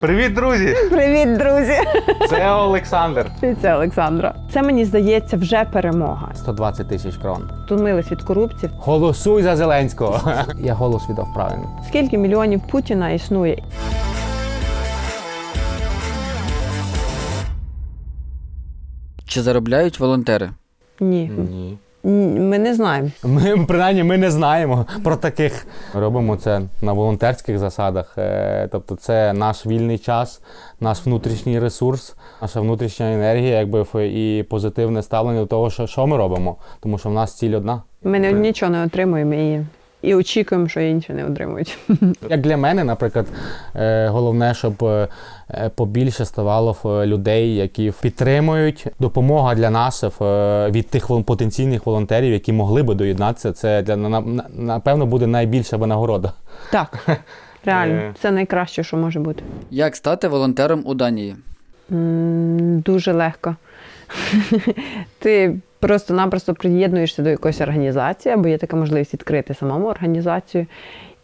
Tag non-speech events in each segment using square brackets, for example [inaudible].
Привіт, друзі! Привіт, друзі! Це Олександр. І Це Олександра. Це мені здається вже перемога. 120 тисяч крон. Тумились від корупції. Голосуй за Зеленського. [laughs] Я голос віддав правильно. Скільки мільйонів Путіна існує? Чи заробляють волонтери? Ні. Ні. Ми не знаємо. Ми принаймні ми не знаємо про таких. Робимо це на волонтерських засадах. Е, Тобто, це наш вільний час, наш внутрішній ресурс, наша внутрішня енергія, якби і позитивне ставлення до того, що, що ми робимо. Тому що в нас ціль одна. Ми не, нічого не отримуємо і, і очікуємо, що інші не отримують. [laughs] Як для мене, наприклад, е, головне, щоб е, е, побільше ставало в людей, які підтримують допомога для нас е, від тих потенційних волонтерів, які могли би доєднатися. Це для на- на- напевно буде найбільша винагорода. Так, [laughs] реально, Е. це найкраще, що може бути. Як стати волонтером у Данії? Дуже легко. [laughs] Ти просто-напросто приєднуєшся до якоїсь організації, або є така можливість відкрити самому організацію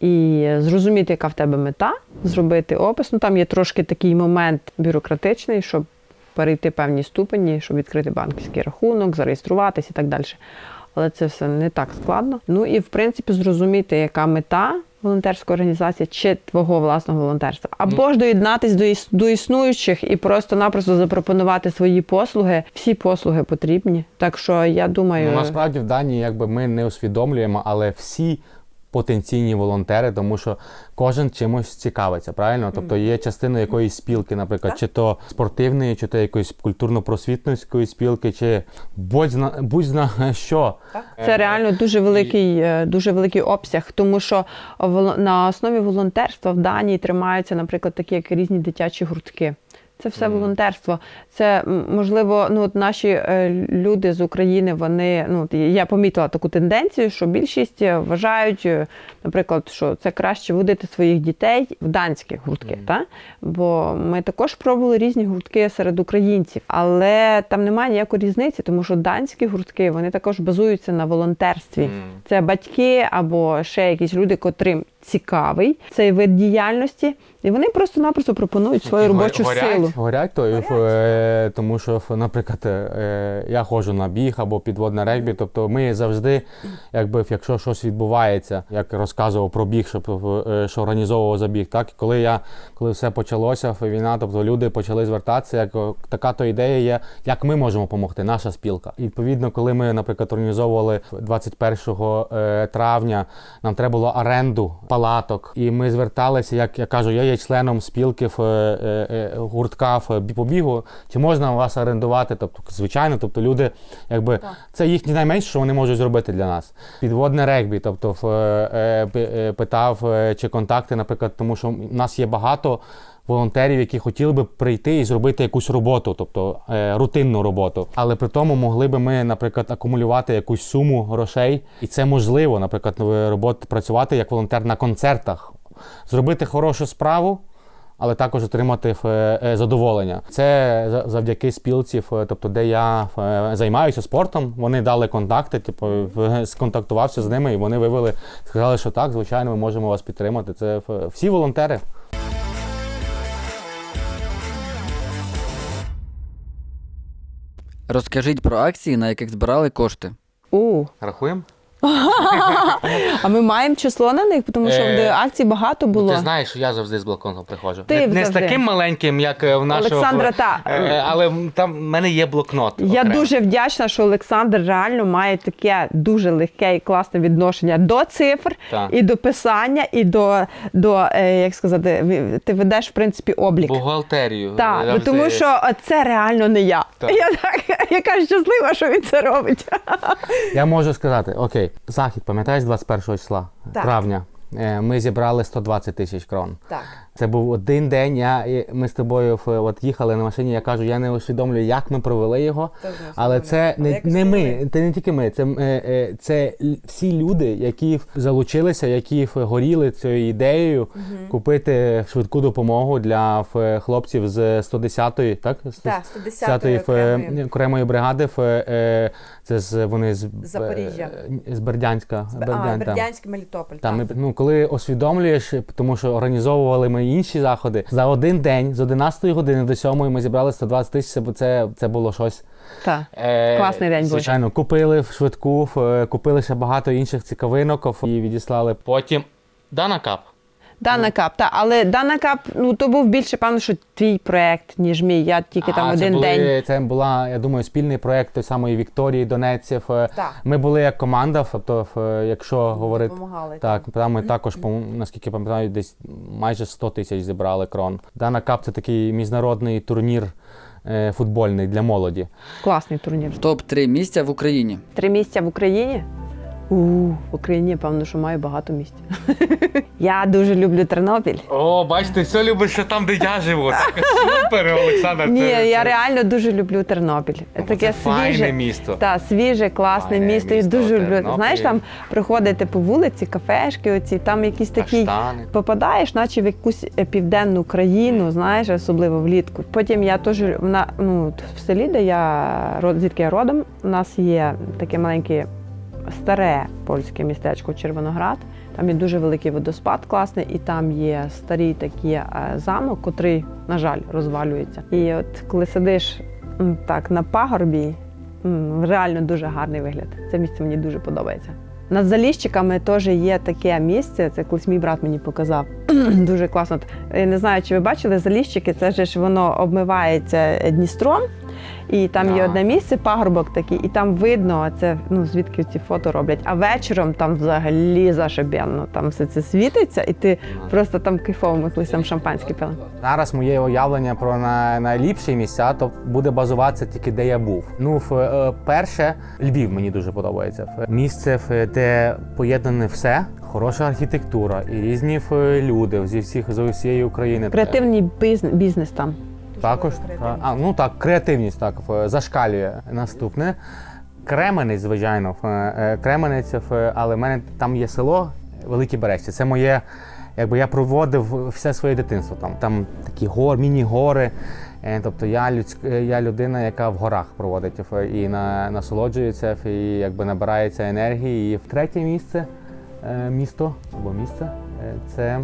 і зрозуміти, яка в тебе мета, зробити опис. Ну там є трошки такий момент бюрократичний, щоб перейти певні ступені, щоб відкрити банківський рахунок, зареєструватися і так далі. Але це все не так складно. Ну і в принципі зрозуміти, яка мета волонтерської організації чи твого власного волонтерства, або ж доєднатись до, іс- до існуючих і просто-напросто запропонувати свої послуги. Всі послуги потрібні. Так що я думаю, Ну, насправді в Данії якби ми не усвідомлюємо, але всі потенційні волонтери, тому що кожен чимось цікавиться, правильно? Тобто є частина якоїсь спілки, наприклад, чи то спортивної, чи то якоїсь культурно-просвітницької спілки, чи будь-зна будь-зна [laughs] що. Це реально дуже великий, е, дуже великий обсяг, тому що на основі волонтерства в Данії тримаються, наприклад, такі як різні дитячі гуртки. Це все волонтерство. Це можливо, ну от наші е, люди з України, вони ну я помітила таку тенденцію, що більшість е, вважають, е, наприклад, що це краще водити своїх дітей в данські гуртки. Та? Бо ми також пробували різні гуртки серед українців, але там немає ніякої різниці, тому що данські гуртки вони також базуються на волонтерстві. Це батьки або ще якісь люди, котрим цікавий цей вид діяльності, і вони просто-напросто пропонують свою робочу силу. Горять то, в- е, тому що, наприклад, е, я ходжу на біг або підводне регбі. Тобто ми завжди, якби якщо щось відбувається, як розказував про біг, щоб е, що організовував забіг. Так, і коли я коли все почалося, війна, тобто люди почали звертатися, як така то ідея є, як ми можемо допомогти, наша спілка. І відповідно, коли ми, наприклад, організовували 21 е, травня, нам треба було оренду палаток, і ми зверталися, як я кажу, я є членом спілки в е, е, гуртка в побігу. Чи можна у вас орендувати? Тобто, звичайно, тобто люди, якби це їхні найменше, що вони можуть зробити для нас. Підводне регбі, тобто в, е, е, е, питав е, чи контакти, наприклад, тому що в нас є багато. Волонтерів, які хотіли би прийти і зробити якусь роботу, тобто е, рутинну роботу, але при тому могли би ми, наприклад, акумулювати якусь суму грошей, і це можливо, наприклад, роботи працювати як волонтер на концертах, зробити хорошу справу, але також отримати е, е, задоволення. Це за- завдяки спілці, е, тобто, де я е, займаюся спортом. Вони дали контакти, типу, сконтактувався з ними, і вони вивели, сказали, що так, звичайно, ми можемо вас підтримати. Це всі волонтери. Розкажіть про акції, на яких збирали кошти. У, Рахуємо? [laughs] а ми маємо число на них, тому що Е, в акцій багато було. Ти знаєш, що я завжди з балконом приходжу. Ти не, не з завжди. таким маленьким, як е, в нашого. Олександра, та. Е, але там в мене є блокнот. Я окремо. дуже вдячна, що Олександр реально має таке дуже легке і класне відношення до цифр, Так. і до писання, і до, до е, як сказати, ви- ти ведеш в принципі облік. бухгалтерію. Так, бо завжди. тому що це реально не я. [laughs] Так. Я так, яка щаслива, що він це робить. Я можу сказати, окей, захід, пам'ятаєш 21 числа Так. травня. Е, Ми зібрали 120 тисяч крон. Так. Це був один день. Я, ми з тобою от їхали на машині. Я кажу, я не усвідомлюю, як ми провели його. Але це не, не ми, це не тільки ми, це, е, е, це всі люди, які залучилися, які горіли цією ідеєю купити швидку допомогу для хлопців з 110-ї, так? Так, 110-ї окремої. окремої бригади. в, Це з вони з Запоріжжя. е, з Бердянська. А, Бердян, там. Бердянськ, Мелітополь. Там, так. ну, коли усвідомлюєш, тому що організовували ми інші заходи. За один день з 11 години до 7 ми зібрали 120 тисяч. Це, це, це було щось. Так. Е, Класний день був. Звичайно, купили в швидку, е, купили ще багато інших цікавинок і відіслали. Потім Дана Кап. Дана Кап, та, але Дана Кап, ну то був більше, певно, що твій проект, ніж мій. Я тільки там один це були, день. Це була, я думаю, спільний проєкт той самої Вікторії Донеців. Е, Так. Ми були як команда, тобто, е, якщо говорити. Допомагали. Так, там ми також, по- наскільки пам'ятаю, десь майже 100 тисяч зібрали крон. Дана Кап це такий міжнародний турнір е, футбольний для молоді. Класний турнір. Топ-3 місця в Україні. Три місця в Україні. У, в Україні, певно, що маю багато місць. [laughs] я дуже люблю Тернопіль. О, бачите, все любиш, що там, де я живу. [laughs] Супер, Олександр. Ні, я реально дуже люблю Тернопіль. Таке свіже. місто. Та свіже, класне Файне місто. І дуже люблю. Знаєш, там приходити по вулиці, кафешки, оці там якісь такі. Попадаєш, наче в якусь е, південну країну, знаєш, особливо влітку. Потім я теж на ну в селі, де я звідки я родом, у нас є таке маленьке старе польське містечко Червоноград. Там є дуже великий водоспад класний, і там є старий такий е, замок, котрий, на жаль, розвалюється. І от коли сидиш так на пагорбі, реально дуже гарний вигляд. Це місце мені дуже подобається. Над Заліщиками теж є таке місце. Це колись мій брат мені показав. [clears throat] дуже класно. Я не знаю, чи ви бачили Заліщики, це ж ж воно обмивається Дністром. І там є одне місце, пагорбок такий, і там видно, це ну звідки ці фото роблять. А вечором там взагалі зашибенно. Там все це світиться, і ти просто там кайфово ми колись там шампанське пили. Зараз моє уявлення про найліпші місця, то буде базуватися тільки де я був. Ну, в, е, перше, Львів мені дуже подобається. Місце, де поєднане все, хороша архітектура і різні люди зі всіх з усієї України. Креативний бізнес, бізнес там. Також та- а, ну так, креативність так зашкалює. Наступне. Кременець, звичайно, е, Кременець, але в мене там є село Великі Бережці. Це моє, якби я проводив все своє дитинство. Там, там такі гор, міні-гори. Е, Тобто я, людськ, е, я людина, яка в горах проводить і на, насолоджується, і якби набирається енергії. І в третє місце, е, місто або місце е, це.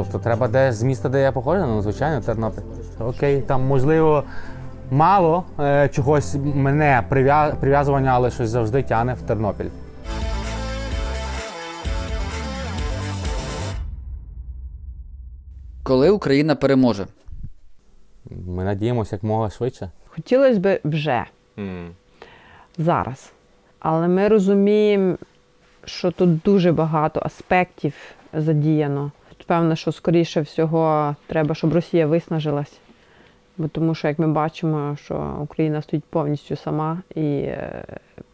Тобто треба де з міста, де я походжу, ну звичайно, Тернопіль. Окей, там можливо мало е, чогось мене прив'язування, але щось завжди тягне в Тернопіль. Коли Україна переможе? Ми надіємося як мога швидше. Хотілося б вже зараз. Але ми розуміємо, що тут дуже багато аспектів задіяно. Певно, що скоріше всього треба, щоб Росія виснажилась. Бо тому що, як ми бачимо, що Україна стоїть повністю сама, і е,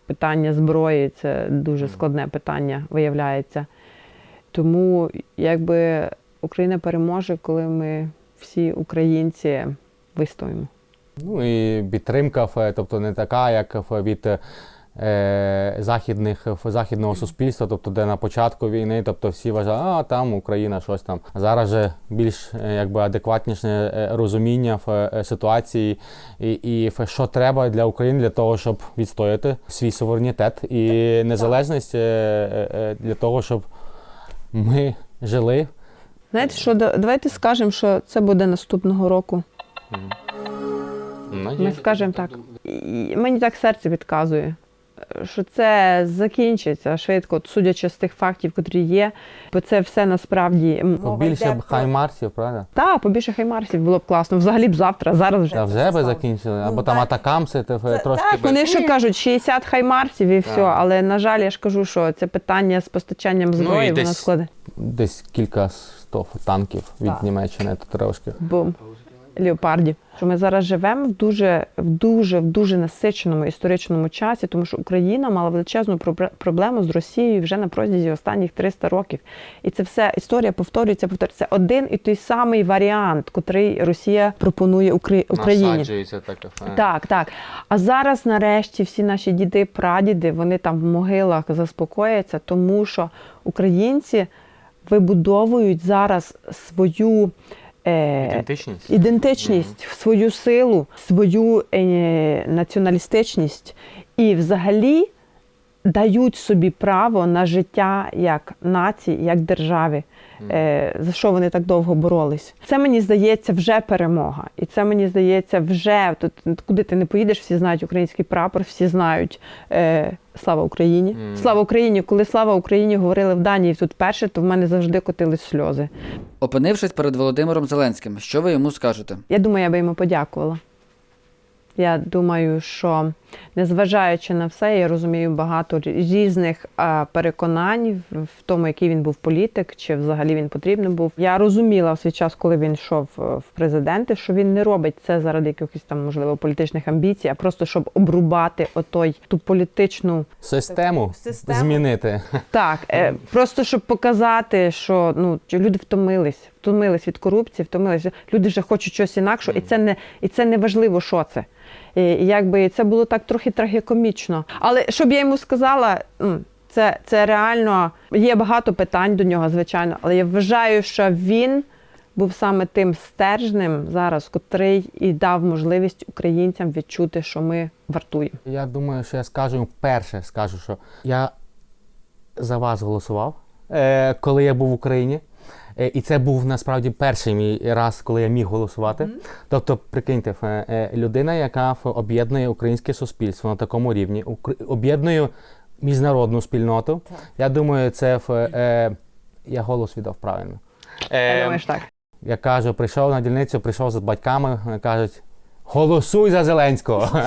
питання зброї це дуже складне питання, виявляється. Тому якби Україна переможе, коли ми всі українці вистоїмо. Ну і підтримка, тобто не така, як від е, західних в- західного суспільства, тобто де на початку війни, тобто всі вважали, а там Україна щось там. Зараз же більш е, якби адекватніше е, розуміння в е, ситуації і, і в- що треба для України для того, щоб відстояти свій суверенітет і незалежність е, е, е, для того, щоб ми жили. Знаєте, що да- давайте скажемо, що це буде наступного року. Ми скажемо так. Мені так серце підказує, що це закінчиться швидко, судячи з тих фактів, котрі є, бо це все насправді м, Побільше б хаймарсів, правда? та побільше хаймарсів було б класно. Взагалі б завтра, зараз вже. Та вже би закінчили, або там атакамси, то трошки Так, би- вони що кажуть, 60 хаймарсів і все. Так. Але на жаль, я ж кажу, що це питання з постачанням Ну, зброї, воно десь- складе. десь кілька сто танків від Так. Німеччини, то трошки. Бум. Леопардів. Що ми зараз живемо в дуже, в дуже, в дуже насиченому історичному часі, тому що Україна мала величезну проблему з Росією вже на протязі останніх 300 років. І це все історія повторюється, повторюється. Один і той самий варіант, котрий Росія пропонує Укра- Україні. Насаджується. Так, так. А зараз, нарешті, всі наші діди, прадіди, вони там в могилах заспокояться, тому що українці вибудовують зараз свою е, Ідентичність. ідентичність, свою силу, свою е, націоналістичність. І взагалі дають собі право на життя як нації, як державі, е, за що вони так довго боролись. Це мені здається вже перемога. І це мені здається вже тут, куди ти не поїдеш, всі знають український прапор, всі знають е, слава Україні. Слава Україні! Коли слава Україні говорили в Данії тут перше, то в мене завжди котились сльози. Опинившись перед Володимиром Зеленським, що ви йому скажете? Я думаю, я би йому подякувала. Я думаю, що незважаючи на все, я розумію багато різних переконань в тому, який він був політик, чи взагалі він потрібен був. Я розуміла в свій час, коли він йшов е, в президенти, що він не робить це заради якихось там, можливо, політичних амбіцій, а просто щоб обрубати отой ту політичну Систему, Систему. змінити. так, е, просто щоб показати, що ну що люди втомились, втомились від корупції, втомились. Люди вже хочуть щось інакшого, і це не і це не важливо, що це. І, і якби це було так трохи трагікомічно. Але щоб я йому сказала, це, це реально є багато питань до нього, звичайно, але я вважаю, що він був саме тим стержнем зараз, котрий і дав можливість українцям відчути, що ми вартуємо. Я думаю, що я скажу перше, скажу, що я за вас голосував, е, коли я був в Україні. Е, І це був насправді перший мій раз, коли я міг голосувати. Тобто, прикиньте, е, людина, яка об'єднує українське суспільство на такому рівні, укр- об'єднує міжнародну спільноту. Я думаю, це в е, я голос віддав правильно. Я Е, думаю, так. я кажу, прийшов на дільницю, прийшов з батьками, кажуть. Голосуй за Зеленського. [laughs]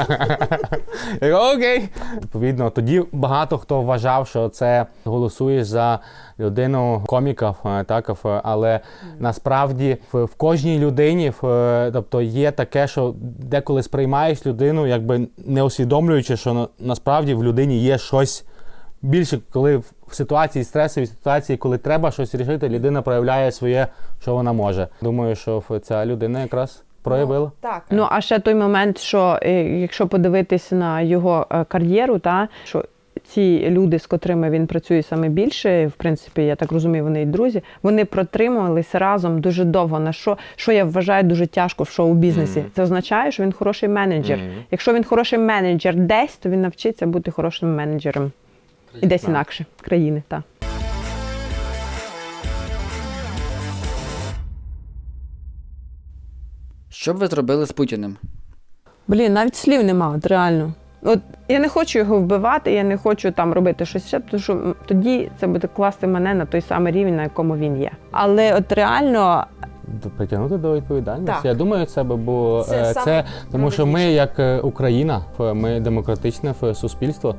Окей. Відповідно, тоді багато хто вважав, що це голосуєш за людину коміка, так, але насправді в, в кожній людині, ф- тобто є таке, що деколи сприймаєш людину, якби не усвідомлюючи, що на- насправді в людині є щось більше, коли в в ситуації стресовій ситуації, коли треба щось рішити, людина проявляє своє, що вона може. Думаю, що ця людина якраз проявила. Так. Ну а ще той момент, що е, якщо подивитись на його е, кар'єру, та що ці люди, з котрими він працює саме більше, в принципі, я так розумію, вони і друзі, вони протримувалися разом дуже довго. На що, що я вважаю дуже тяжко в шоу-бізнесі. Це означає, що він хороший менеджер. Якщо він хороший менеджер десь, то він навчиться бути хорошим менеджером. І десь інакше країни, так. Що б ви зробили з Путіним? Блін, навіть слів нема, от реально. От я не хочу його вбивати, я не хочу там робити щось ще, тому що тоді це буде класти мене на той самий рівень, на якому він є. Але от реально Притягнути до відповідальності. Так. Я думаю, це би було Це е, це, тому що ми, як е, Україна, ми демократичне суспільство,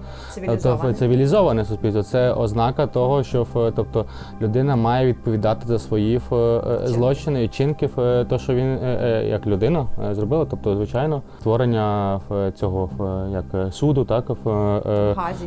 тобто цивілізоване суспільство. Це ознака того, що тобто людина має відповідати за свої е, злочини і чинки, то, що він е, як людина зробила. Тобто, звичайно, створення цього як суду, так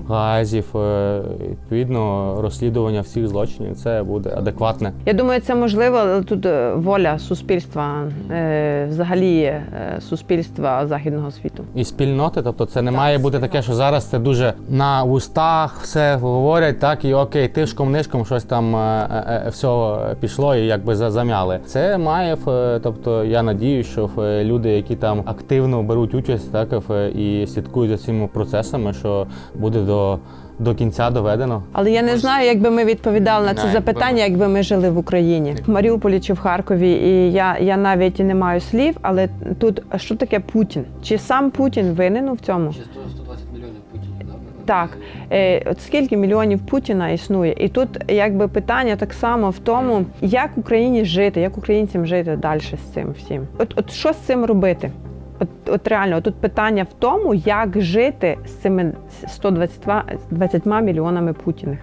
газів, е, відповідно, розслідування всіх злочинів. Це буде адекватне. я думаю, це можливо, але тут воля суспільства, е, взагалі е, суспільства західного світу. і спільноти. Тобто це не має бути таке, що зараз це дуже на устах все говорять, так і окей, тишком нишком щось там е, все пішло і якби замяли. Це має тобто я надію, що люди, які там активно беруть участь, так і слідкують за цими процесами, що буде до, до кінця доведено. Але я не знаю, якби ми відповідали на це Знаю, запитання, якби ми жили в Україні, в Маріуполі чи в Харкові. І я, я навіть не маю слів, але тут що таке Путін? Чи сам Путін винен у цьому? 120 мільйонів Путіна, Так, е, от скільки мільйонів Путіна існує, і тут якби питання так само в тому, як Україні жити, як українцям жити далі з цим всім. От, от що з цим робити? От, от реально, тут питання в тому, як жити з цими 120 20 мільйонами путіних.